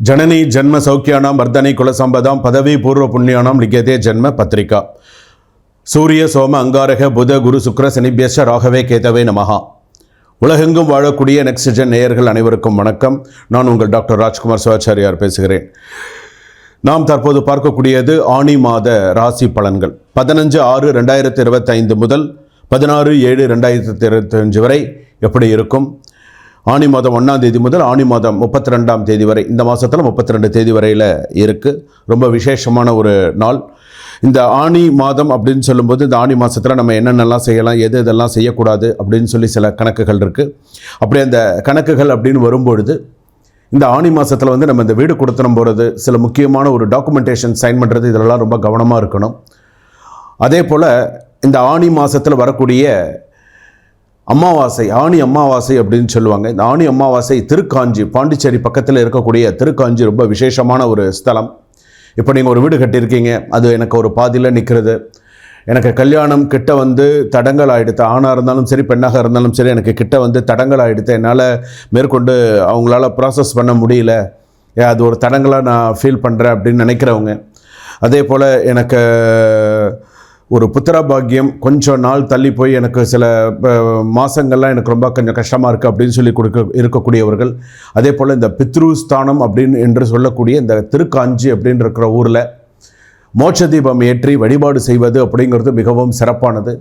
ஜனனி ஜென்ம சௌக்கியானாம் வர்தனை குலசம்பதாம் பதவி பூர்வ புண்ணியானாம் லிகதே ஜென்ம பத்திரிகா. சூரிய சோம அங்காரக புத குரு சுக்ர சனிபியஷ ராகவே கேதவே நமகா உலகெங்கும் வாழக்கூடிய நெக்ஸ்ட்ஜன் நேயர்கள் அனைவருக்கும் வணக்கம். நான் உங்கள் டாக்டர் ராஜ்குமார் சிவாச்சாரியார் பேசுகிறேன். நாம் தற்போது பார்க்கக்கூடியது ஆணி மாத ராசி பலன்கள். பதினஞ்சு ஆறு ரெண்டாயிரத்தி இருபத்தைந்து முதல் பதினாறு ஏழு ரெண்டாயிரத்தி இருபத்தஞ்சு வரை எப்படி இருக்கும்? ஆணி மாதம் ஒன்றாம் தேதி முதல் ஆணி மாதம் முப்பத்தி ரெண்டாம் தேதி வரை இந்த மாதத்தில் முப்பத்தி ரெண்டு தேதி வரையில் இருக்குது ரொம்ப விசேஷமான ஒரு நாள். இந்த ஆணி மாதம் அப்படின்னு சொல்லும்போது இந்த ஆணி மாதத்தில் நம்ம என்னென்னலாம் செய்யலாம் எது இதெல்லாம் செய்யக்கூடாது அப்படின்னு சொல்லி சில கணக்குகள் இருக்குது அப்படி அந்த கணக்குகள் அப்படின்னு வரும்பொழுது இந்த ஆணி மாதத்தில் வந்து நம்ம இந்த வீடு கொடுத்தனம் போகிறது சில முக்கியமான ஒரு டாக்குமெண்டேஷன் சைன் பண்ணுறது இதெல்லாம் ரொம்ப கவனமாக இருக்கணும். அதே போல் இந்த ஆணி மாதத்தில் வரக்கூடிய அமாவாசை ஆணி அமாவாசை அப்படின்னு சொல்லுவாங்க. இந்த ஆணி அமாவாசை திருக்காஞ்சி பாண்டிச்சேரி பக்கத்தில் இருக்கக்கூடிய திருக்காஞ்சி ரொம்ப விசேஷமான ஒரு ஸ்தலம். இப்போ நீங்கள் ஒரு வீடு கட்டியிருக்கீங்க அது எனக்கு ஒரு பாதியில் நிற்கிறது எனக்கு கல்யாணம் கிட்ட வந்து தடங்கள் ஆகிடுத்து ஆணாக இருந்தாலும் சரி பெண்ணாக இருந்தாலும் சரி எனக்கு கிட்ட வந்து தடங்கள் ஆகிடுத்து என்னால் மேற்கொண்டு அவங்களால ப்ராசஸ் பண்ண முடியல. அது ஒரு தடங்களாக நான் ஃபீல் பண்ணுறேன் அப்படின்னு நினைக்கிறவங்க. அதே போல் எனக்கு ஒரு புத்திர பாக்கியம் கொஞ்சம் நாள் தள்ளி போய் எனக்கு சில மாதங்கள்லாம் எனக்கு ரொம்ப கொஞ்சம் கஷ்டமாக இருக்குது அப்படின்னு சொல்லி கொடுக்க இருக்கக்கூடியவர்கள் அதே போல் இந்த பித்ரு ஸ்தானம் அப்படின்னு என்று சொல்லக்கூடிய இந்த திருக்காஞ்சி அப்படின்னு இருக்கிற ஊரில் மோட்ச தீபம் ஏற்றி வழிபாடு செய்வது அப்படிங்கிறது மிகவும் சிறப்பானது.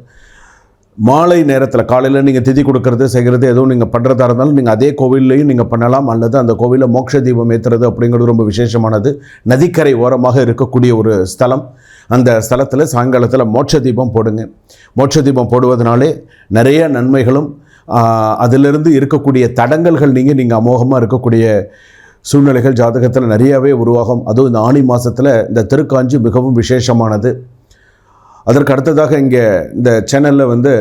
மாலை நேரத்தில் காலையில் நீங்கள் திதி கொடுக்கறது செய்கிறது எதுவும் நீங்கள் பண்ணுறதா இருந்தாலும் நீங்கள் அதே கோவில்லையும் நீங்கள் பண்ணலாம். அல்லது அந்த கோவிலில் மோட்ச தீபம் ஏற்றுறது அப்படிங்கிறது ரொம்ப விசேஷமானது. நதிக்கரை ஓரமாக இருக்கக்கூடிய ஒரு ஸ்தலம். அந்த ஸ்தலத்தில் சாயங்காலத்தில் மோட்ச தீபம் போடுங்க. மோட்ச தீபம் போடுவதனாலே நிறைய நன்மைகளும் அதிலிருந்து இருக்கக்கூடிய தடங்கல்கள் நீங்கள் நீங்கள் அமோகமாக இருக்கக்கூடிய சூழ்நிலைகள் ஜாதகத்தில் நிறையாவே உருவாகும். அதுவும் இந்த ஆணி மாதத்தில் இந்த திருக்காஞ்சி மிகவும் விசேஷமானது. அதற்கு அடுத்ததாக இங்கே இந்த சேனலில் வந்து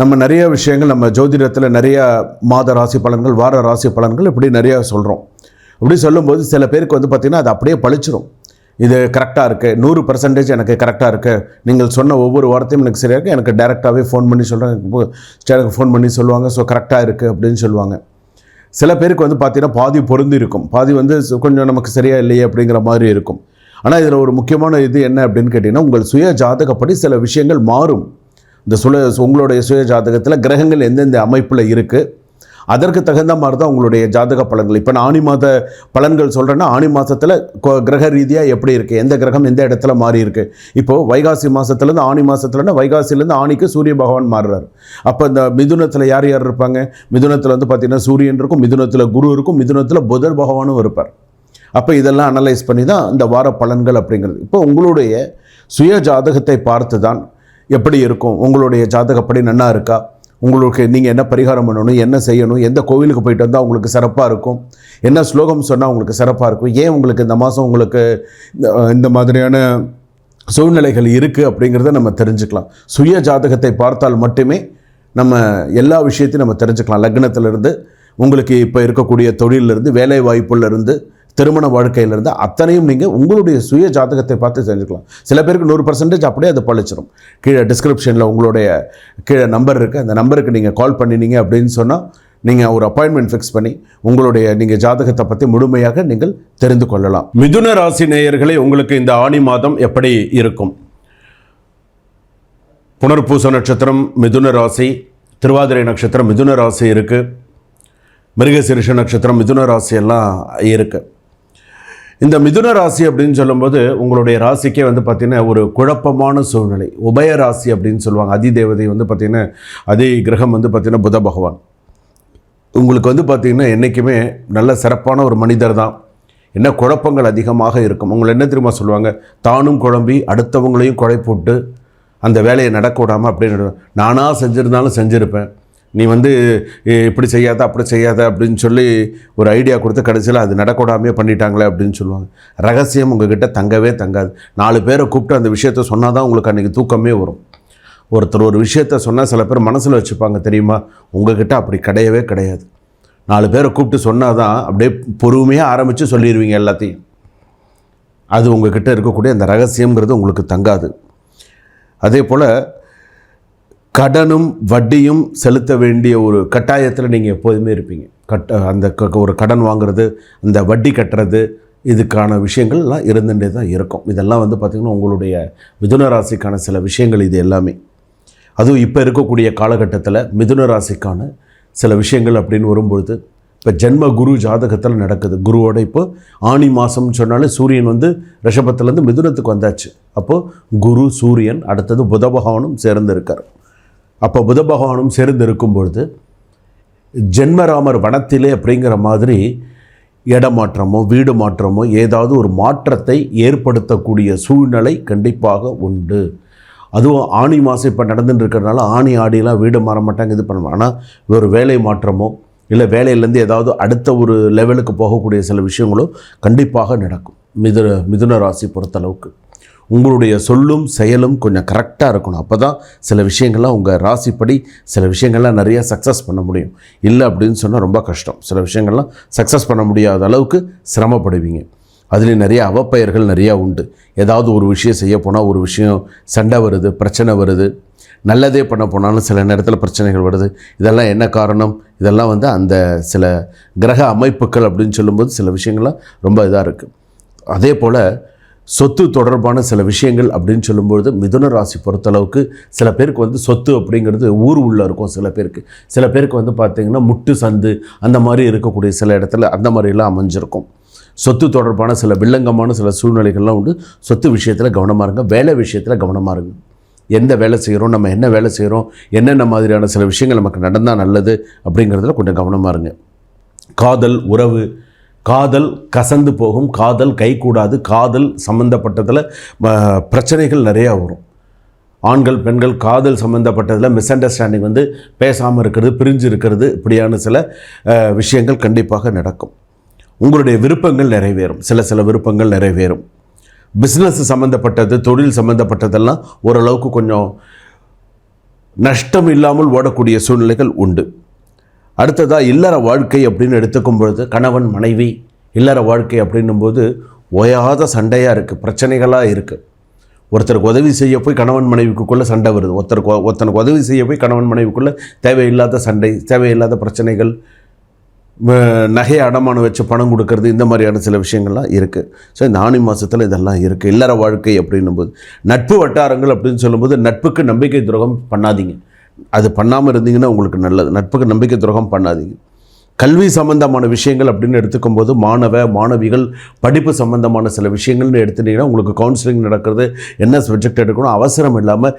நம்ம நிறைய விஷயங்கள் நம்ம ஜோதிடத்தில் நிறையா மாத ராசி பலன்கள் வார ராசி பலன்கள் இப்படி நிறையா சொல்கிறோம் அப்படி சொல்லும்போது சில பேருக்கு வந்து பார்த்திங்கன்னா அது அப்படியே பழிச்சிரும் இது கரெக்டாக இருக்குது நூறு பர்சன்டேஜ் எனக்கு கரெக்டாக இருக்குது நீங்கள் சொன்ன ஒவ்வொரு வார்த்தையும் எனக்கு சரியாக இருக்குது எனக்கு டேரெக்டாகவே ஃபோன் பண்ணி சொல்கிறாங்க எனக்கு ஃபோன் பண்ணி சொல்லுவாங்க. ஸோ கரெக்டாக இருக்குது அப்படின்னு சொல்லுவாங்க. சில பேருக்கு வந்து பார்த்தீங்கன்னா பாதி பொருந்திருக்கும் பாதி வந்து கொஞ்சம் நமக்கு சரியாக இல்லையே அப்படிங்கிற மாதிரி இருக்கும். ஆனால் இதில் ஒரு முக்கியமான இது என்ன அப்படின்னு கேட்டிங்கன்னா உங்கள் சுய ஜாதகப்படி சில விஷயங்கள் மாறும். இந்த சுல உங்களுடைய சுய ஜாதகத்தில் கிரகங்கள் எந்தெந்த அமைப்பில் இருக்குது அதற்கு தகுந்த மாதிரி தான் உங்களுடைய ஜாதக பலன்கள். இப்போ நான் ஆணி மாத பலன்கள் சொல்கிறேன்னா ஆணி மாதத்தில் கிரக ரீதியாக எப்படி இருக்குது எந்த கிரகம் எந்த இடத்துல மாறி இருக்கு? இப்போது வைகாசி மாதத்துலேருந்து ஆணி மாதத்துலன்னா வைகாசிலேருந்து ஆணிக்கு சூரிய பகவான் மாறுறாரு. அப்போ இந்த மிதுனத்தில் யார் யார் இருப்பாங்க? மிதுனத்தில் வந்து பார்த்திங்கன்னா சூரியன் இருக்கும் மிதுனத்தில் குரு இருக்கும் மிதுனத்தில் புதர் பகவானும் இருப்பார். அப்போ இதெல்லாம் அனலைஸ் பண்ணி தான் இந்த வார பலன்கள் அப்படிங்கிறது. இப்போ உங்களுடைய சுய ஜாதகத்தை பார்த்து தான் எப்படி இருக்கும்? உங்களுடைய ஜாதகப்படி நன்னா இருக்கா? உங்களுக்கு நீங்கள் என்ன பரிகாரம் பண்ணணும் என்ன செய்யணும் எந்த கோவிலுக்கு போயிட்டு வந்தால் உங்களுக்கு சிறப்பாக இருக்கும் என்ன ஸ்லோகம் சொன்னால் உங்களுக்கு சிறப்பாக இருக்கும் ஏன் உங்களுக்கு இந்த மாதம் உங்களுக்கு இந்த- இந்த மாதிரியான சூழ்நிலைகள் இருக்குது அப்படிங்கிறத நம்ம தெரிஞ்சுக்கலாம். சுய ஜாதகத்தை பார்த்தால் மட்டுமே நம்ம எல்லா விஷயத்தையும் நம்ம தெரிஞ்சுக்கலாம். லக்னத்திலிருந்து உங்களுக்கு இப்போ இருக்கக்கூடிய தொழிலிருந்து வேலை வாய்ப்புலேருந்து திருமண வாழ்க்கையிலிருந்து அத்தனையும் நீங்கள் உங்களுடைய சுய ஜாதகத்தை பார்த்து செஞ்சுக்கலாம் சில பேருக்கு நூறு பர்சன்டேஜ் அப்படியே அது பழிச்சிடும் கீழே டிஸ்கிரிப்ஷனில் உங்களுடைய கீழே நம்பர் இருக்குது அந்த நம்பருக்கு நீங்கள் கால் பண்ணினீங்க அப்படின்னு சொன்னால் நீங்கள் ஒரு அப்பாயின்மெண்ட் ஃபிக்ஸ் பண்ணி உங்களுடைய நீங்கள் ஜாதகத்தை பற்றி முழுமையாக நீங்கள் தெரிந்து கொள்ளலாம். மிதுன ராசி நேயர்களே உங்களுக்கு இந்த ஆணி மாதம் எப்படி இருக்கும்? புனர்பூச நட்சத்திரம் மிதுன ராசி திருவாதிரை நட்சத்திரம் மிதுன ராசி இருக்குது மிருகசிருஷ நட்சத்திரம் மிதுன ராசி எல்லாம் இருக்குது இந்த மிதுன ராசி அப்படின்னு சொல்லும்போது உங்களுடைய ராசிக்கே வந்து பார்த்திங்கன்னா ஒரு குழப்பமான சூழ்நிலை. உபய ராசி அப்படின்னு சொல்லுவாங்க. அதி தேவதை வந்து பார்த்திங்கன்னா அதி கிரகம் வந்து பார்த்திங்கன்னா புத பகவான். உங்களுக்கு வந்து பார்த்திங்கன்னா என்றைக்குமே நல்ல சிறப்பான ஒரு மனிதர் தான். என்ன குழப்பங்கள் அதிகமாக இருக்கும். உங்களை என்ன தெரியுமா சொல்லுவாங்க? தானும் குழம்பி அடுத்தவங்களையும் குழைப்புட்டு அந்த வேலையை நடக்க விடாமல் அப்படின்னு நானாக செஞ்சுருந்தாலும் செஞ்சுருப்பேன். நீ வந்து இப்படி செய்யாத அப்படி செய்யாத அப்படின்னு சொல்லி ஒரு ஐடியா கொடுத்து கடைசியில் அது நடக்கூடாமே பண்ணிட்டாங்களே அப்படின்னு சொல்லுவாங்க. ரகசியம் உங்ககிட்ட தங்கவே தங்காது. நாலு பேரை கூப்பிட்டு அந்த விஷயத்த சொன்னால் தான் உங்களுக்கு அன்றைக்கி தூக்கமே வரும். ஒருத்தர் ஒரு விஷயத்த சொன்னால் சில பேர் மனசில் வச்சுப்பாங்க தெரியுமா? உங்ககிட்ட அப்படி கிடையவே கிடையாது. நாலு பேரை கூப்பிட்டு சொன்னால் தான் அப்படியே பொறுமையாக ஆரம்பித்து சொல்லிடுவீங்க எல்லாத்தையும். அது உங்ககிட்ட இருக்கக்கூடிய அந்த ரகசியங்கிறது உங்களுக்கு தங்காது. அதே போல் கடனும் வட்டியும் செலுத்த வேண்டிய ஒரு கட்டாயத்தில் நீங்கள் எப்போதுமே இருப்பீங்க. கட்ட அந்த க- ஒரு கடன் வாங்குறது அந்த வட்டி கட்டுறது இதுக்கான விஷயங்கள்லாம் இருந்துகிட்டே தான் இருக்கும். இதெல்லாம் வந்து பார்த்திங்கன்னா உங்களுடைய மிதுன ராசிக்கான சில விஷயங்கள் இது எல்லாமே. அதுவும் இப்போ இருக்கக்கூடிய காலகட்டத்தில் மிதுன ராசிக்கான சில விஷயங்கள் அப்படின்னு வரும்பொழுது இப்போ ஜென்ம குரு ஜாதகத்தில் நடக்குது. குருவோட இப்போ ஆணி மாதம்னு சொன்னாலே சூரியன் வந்து ரிஷபத்துலேருந்து மிதுனத்துக்கு வந்தாச்சு. அப்போது குரு சூரியன் அடுத்தது புத பகவானும் சேர்ந்து இருக்கார் அப்போ புத பகவானும் சேர்ந்து இருக்கும் பொழுது ஜென்மராமர் வனத்திலே அப்படிங்கிற மாதிரி இடமாற்றமோ வீடு மாற்றமோ ஏதாவது ஒரு மாற்றத்தை ஏற்படுத்தக்கூடிய சூழ்நிலை கண்டிப்பாக உண்டு. அதுவும் ஆணி மாதம் இப்போ நடந்துட்டு இருக்கிறதுனால ஆணி ஆடியெல்லாம் வீடு மாற மாட்டாங்க இது பண்ணுவாங்க. ஆனால் ஒரு வேலை மாற்றமோ இல்லை வேலையிலேருந்து ஏதாவது அடுத்த ஒரு லெவலுக்கு போகக்கூடிய சில விஷயங்களோ கண்டிப்பாக நடக்கும். மிதுன மிதுன ராசி பொறுத்தளவுக்கு. உங்களுடைய சொல்லும் செயலும் கொஞ்சம் கரெக்டாக இருக்கணும். அப்போ தான் சில விஷயங்கள்லாம் உங்கள் ராசிப்படி சில விஷயங்கள்லாம் நிறையா சக்ஸஸ் பண்ண முடியும். இல்லை அப்படின்னு சொன்னால் ரொம்ப கஷ்டம். சில விஷயங்கள்லாம் சக்ஸஸ் பண்ண முடியாத அளவுக்கு சிரமப்படுவீங்க. அதுலேயும் நிறைய அவப்பெயர்கள் நிறையா உண்டு. ஏதாவது ஒரு விஷயம் செய்ய போனால் ஒரு விஷயம் சண்டை வருது பிரச்சனை வருது. நல்லதே பண்ண போனாலும் சில நேரத்தில் பிரச்சனைகள் வருது. இதெல்லாம் என்ன காரணம்? இதெல்லாம் வந்து அந்த சில கிரக அமைப்புகள் அப்படின்னு சொல்லும்போது சில விஷயங்கள்லாம் ரொம்ப இதாக இருக்குது அதே போல் சொத்து தொடர்பான சில விஷயங்கள் அப்படின்னு சொல்லும்பொழுது மிதுன ராசி பொறுத்தளவுக்கு சில பேருக்கு வந்து சொத்து அப்படிங்கிறது ஊர் உள்ளே இருக்கும் சில பேருக்கு. சில பேருக்கு வந்து பார்த்திங்கன்னா முட்டு சந்து அந்த மாதிரி இருக்கக்கூடிய சில இடத்துல அந்த மாதிரிலாம் அமைஞ்சிருக்கும். சொத்து தொடர்பான சில வில்லங்கமான சில சூழ்நிலைகள்லாம் உண்டு. சொத்து விஷயத்தில் கவனமாக இருங்க. வேலை விஷயத்தில் கவனமாக இருங்க. எந்த வேலை செய்கிறோம் நம்ம என்ன வேலை செய்கிறோம் என்னென்ன மாதிரியான சில விஷயங்கள் நமக்கு நடந்தால் நல்லது அப்படிங்கிறதுல கொஞ்சம் கவனமாக இருங்க. காதல் உறவு காதல் கசந்து போகும் காதல் கைகூடாது காதல் சம்மந்தப்பட்டதில் பிரச்சனைகள் நிறையா வரும். ஆண்கள் பெண்கள் காதல் சம்மந்தப்பட்டதில் மிஸ் அண்டர்ஸ்டாண்டிங் வந்து பேசாமல் இருக்கிறது பிரிஞ்சு இருக்கிறது இப்படியான சில விஷயங்கள் கண்டிப்பாக நடக்கும். உங்களுடைய விருப்பங்கள் நிறைவேறும். சில சில விருப்பங்கள் நிறைவேறும். பிஸ்னஸ் சம்மந்தப்பட்டது தொழில் சம்மந்தப்பட்டதெல்லாம் ஓரளவுக்கு கொஞ்சம் நஷ்டம் இல்லாமல் ஓடக்கூடிய சூழ்நிலைகள் உண்டு. அடுத்ததாக இல்லற வாழ்க்கை அப்படின்னு எடுத்துக்கும் பொழுது கணவன் மனைவி இல்லற வாழ்க்கை அப்படின்னும்போது ஓயாத சண்டையாக இருக்குது பிரச்சனைகளாக இருக்குது ஒருத்தருக்கு உதவி செய்ய போய் கணவன் மனைவிக்குள்ளே சண்டை வருது. ஒருத்தருக்கு ஒருத்தனுக்கு உதவி செய்ய போய் கணவன் மனைவிக்குள்ளே தேவையில்லாத சண்டை தேவையில்லாத பிரச்சனைகள் நகை அடமானம் வச்சு பணம் கொடுக்கறது இந்த மாதிரியான சில விஷயங்கள்லாம் இருக்குது ஸோ இந்த ஆணி மாதத்தில் இதெல்லாம் இருக்குது இல்லற வாழ்க்கை அப்படின்னும் போது நட்பு வட்டாரங்கள் அப்படின்னு சொல்லும்போது நட்புக்கு நம்பிக்கை துரோகம் பண்ணாதீங்க. அது பண்ணாமல் இருந்தீங்கன்னா உங்களுக்கு நல்லது. நட்புக்கு நம்பிக்கை துரோகம் பண்ணாதீங்க. கல்வி சம்பந்தமான விஷயங்கள் அப்படின்னு எடுத்துக்கும் போது மாணவ மாணவிகள் படிப்பு சம்பந்தமான சில விஷயங்கள்னு எடுத்துட்டிங்கன்னா உங்களுக்கு கவுன்சிலிங் நடக்கிறது என்ன சப்ஜெக்ட் எடுக்கணும் அவசரம் இல்லாமல்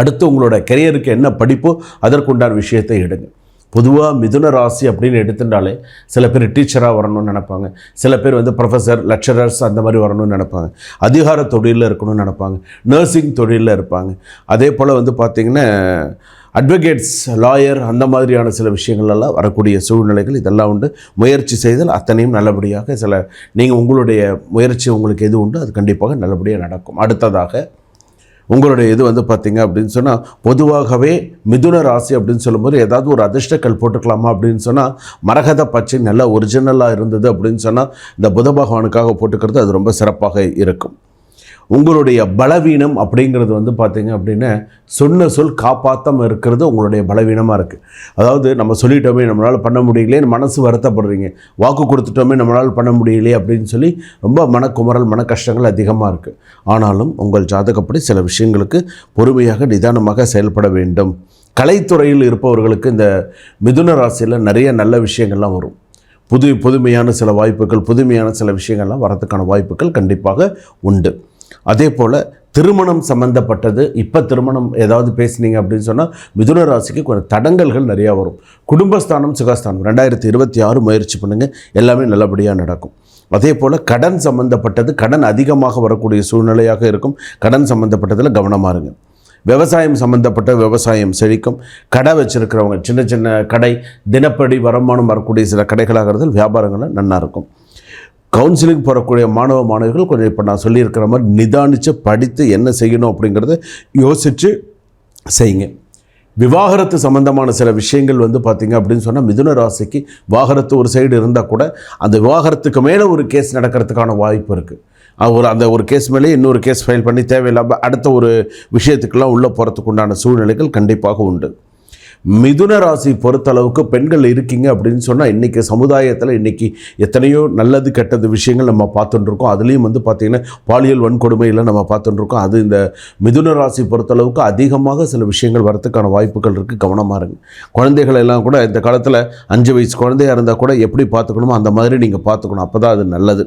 அடுத்து உங்களோட கெரியருக்கு என்ன படிப்போ அதற்குண்டான விஷயத்தை எடுங்க. பொதுவாக மிதுன ராசி அப்படின்னு எடுத்துட்டாலே சில பேர் டீச்சராக வரணும்னு நினைப்பாங்க. சில பேர் வந்து ப்ரொஃபஸர் லெக்சரர்ஸ் அந்த மாதிரி வரணும்னு நினைப்பாங்க. அதிகார தொழிலில் இருக்கணும்னு நினைப்பாங்க. நர்சிங் தொழிலில் இருப்பாங்க. அதே போல் வந்து பார்த்திங்கன்னா அட்வொகேட்ஸ் லாயர் அந்த மாதிரியான சில விஷயங்கள்லாம் வரக்கூடிய சூழ்நிலைகள் இதெல்லாம் உண்டு. முயற்சி செய்தால் அத்தனையும் நல்லபடியாக சில நீங்கள் உங்களுடைய முயற்சி உங்களுக்கு எது உண்டு அது கண்டிப்பாக நல்லபடியாக நடக்கும். அடுத்ததாக உங்களுடைய இது வந்து பார்த்தீங்க அப்படின்னு சொன்னால் பொதுவாகவே மிதுன ராசி அப்படின்னு சொல்லும்போது ஏதாவது ஒரு அதிர்ஷ்டக்கல் போட்டுக்கலாமா அப்படின்னு சொன்னால் மரகத பச்சை நல்லா ஒரிஜினலாக இருந்தது அப்படின்னு சொன்னால் இந்த புத பகவானுக்காக போட்டுக்கிறது அது ரொம்ப சிறப்பாக இருக்கும். உங்களுடைய பலவீனம் அப்படிங்கிறது வந்து பார்த்திங்க அப்படின்னா சொன்ன சொல் காப்பாற்றாமல் இருக்கிறது உங்களுடைய பலவீனமாக இருக்குது அதாவது நம்ம சொல்லிட்டோமே நம்மளால் பண்ண முடியலையே மனசு வருத்தப்படுறீங்க. வாக்கு கொடுத்துட்டோமே நம்மளால் பண்ண முடியலையே அப்படின்னு சொல்லி ரொம்ப மனக்குமரல் மன கஷ்டங்கள் அதிகமாக இருக்குது ஆனாலும் உங்கள் ஜாதகப்படி சில விஷயங்களுக்கு பொறுமையாக நிதானமாக செயல்பட வேண்டும். கலைத்துறையில் இருப்பவர்களுக்கு இந்த மிதுன ராசியில் நிறைய நல்ல விஷயங்கள்லாம் வரும். புது புதுமையான சில வாய்ப்புகள் புதுமையான சில விஷயங்கள்லாம் வரதுக்கான வாய்ப்புகள் கண்டிப்பாக உண்டு. அதே போல் திருமணம் சம்மந்தப்பட்டது இப்போ திருமணம் ஏதாவது பேசுனீங்க அப்படின்னு சொன்னால் மிதுன ராசிக்கு கொஞ்சம் தடங்கல்கள் நிறையா வரும். குடும்பஸ்தானம் சுகஸ்தானம் ரெண்டாயிரத்தி இருபத்தி ஆறு முயற்சி பண்ணுங்கள் எல்லாமே நல்லபடியாக நடக்கும். அதே போல் கடன் சம்மந்தப்பட்டது கடன் அதிகமாக வரக்கூடிய சூழ்நிலையாக இருக்கும். கடன் சம்மந்தப்பட்டதில் கவனமாக இருங்க. விவசாயம் சம்மந்தப்பட்ட விவசாயம் செழிக்கும். கடை வச்சுருக்கிறவங்க சின்ன சின்ன கடை தினப்படி வருமானம் வரக்கூடிய சில கடைகளாகிறது வியாபாரங்களும் நல்லாயிருக்கும் இருக்கும். கவுன்சிலிங் போகக்கூடிய மாணவ மாணவிகள் கொஞ்சம் இப்போ நான் சொல்லியிருக்கிற மாதிரி நிதானித்து படித்து என்ன செய்யணும் அப்படிங்கிறத யோசித்து செய்யுங்க. விவாகரத்து சம்பந்தமான சில விஷயங்கள் வந்து பார்த்திங்க அப்படின்னு சொன்னால் மிதுன ராசிக்கு விவாகரத்து ஒரு சைடு இருந்தால் கூட அந்த விவாகரத்துக்கு மேலே ஒரு கேஸ் நடக்கிறதுக்கான வாய்ப்பு இருக்குது ஒரு அந்த ஒரு கேஸ் மேலே இன்னொரு கேஸ் ஃபைல் பண்ணி தேவையில்லாமல் அடுத்த ஒரு விஷயத்துக்கெல்லாம் உள்ளே போகிறதுக்கு உண்டான சூழ்நிலைகள் கண்டிப்பாக உண்டு. மிதுன ராசி பொறுத்தளவுக்கு பெண்கள் இருக்கீங்க அப்படின்னு சொன்னால் இன்றைக்கி சமுதாயத்தில் இன்றைக்கி எத்தனையோ நல்லது கெட்டது விஷயங்கள் நம்ம பார்த்துட்டுருக்கோம். அதுலேயும் வந்து பார்த்திங்கன்னா பாலியல் வன்கொடுமையில் நம்ம பார்த்துட்டுருக்கோம். அது இந்த மிதுன ராசி பொறுத்தளவுக்கு அதிகமாக சில விஷயங்கள் வரத்துக்கான வாய்ப்புகள் இருக்குது கவனமாக இருங்க. குழந்தைகள் எல்லாம் கூட இந்த காலத்தில் அஞ்சு வயசு குழந்தையா இருந்தால் கூட எப்படி பார்த்துக்கணுமோ அந்த மாதிரி நீங்கள் பார்த்துக்கணும். அப்போ தான் அது நல்லது.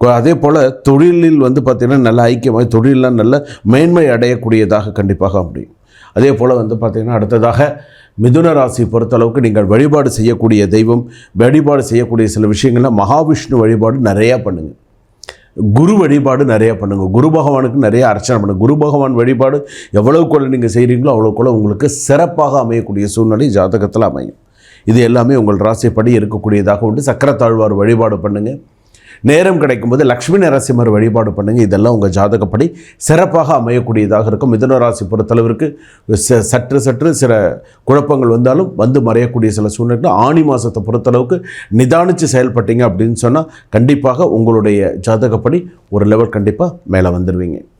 அதே போல் தொழிலில் வந்து பார்த்திங்கன்னா நல்ல ஐக்கியமாக தொழிலெலாம் நல்ல மேன்மை அடையக்கூடியதாக கண்டிப்பாக முடியும் அதே போல் வந்து பார்த்திங்கன்னா அடுத்ததாக மிதுன ராசி பொறுத்தளவுக்கு நீங்கள் வழிபாடு செய்யக்கூடிய தெய்வம் வழிபாடு செய்யக்கூடிய சில விஷயங்களில் மகாவிஷ்ணு வழிபாடு நிறையா பண்ணுங்கள் குரு வழிபாடு நிறையா பண்ணுங்கள் குரு பகவானுக்கு நிறைய அர்ச்சனை பண்ணுங்கள் குரு பகவான் வழிபாடு எவ்வளவுக்குள்ள நீங்கள் செய்கிறீங்களோ அவ்வளோக்குள்ள உங்களுக்கு சிறப்பாக அமையக்கூடிய சூழ்நிலை ஜாதகத்தில் அமையும். இது எல்லாமே உங்கள் ராசிப்படி இருக்கக்கூடியதாக உண்டு. சக்கரத்தாழ்வார் வழிபாடு பண்ணுங்கள் நேரம் கிடைக்கும்போது லக்ஷ்மி நரசிம்மர் வழிபாடு பண்ணுங்கள் இதெல்லாம் உங்கள் ஜாதகப்படி சிறப்பாக அமையக்கூடியதாக இருக்கும். மிதனராசி பொறுத்தளவிற்கு ச- சற்று சற்று சில குழப்பங்கள் வந்தாலும் வந்து மறையக்கூடிய சில சூழ்நிலைகள் ஆணி மாதத்தை பொறுத்தளவுக்கு நிதானித்து செயல்பட்டீங்க அப்படின்னு சொன்னால் கண்டிப்பாக உங்களுடைய ஜாதகப்படி ஒரு லெவல் கண்டிப்பாக மேலே வந்துடுவீங்க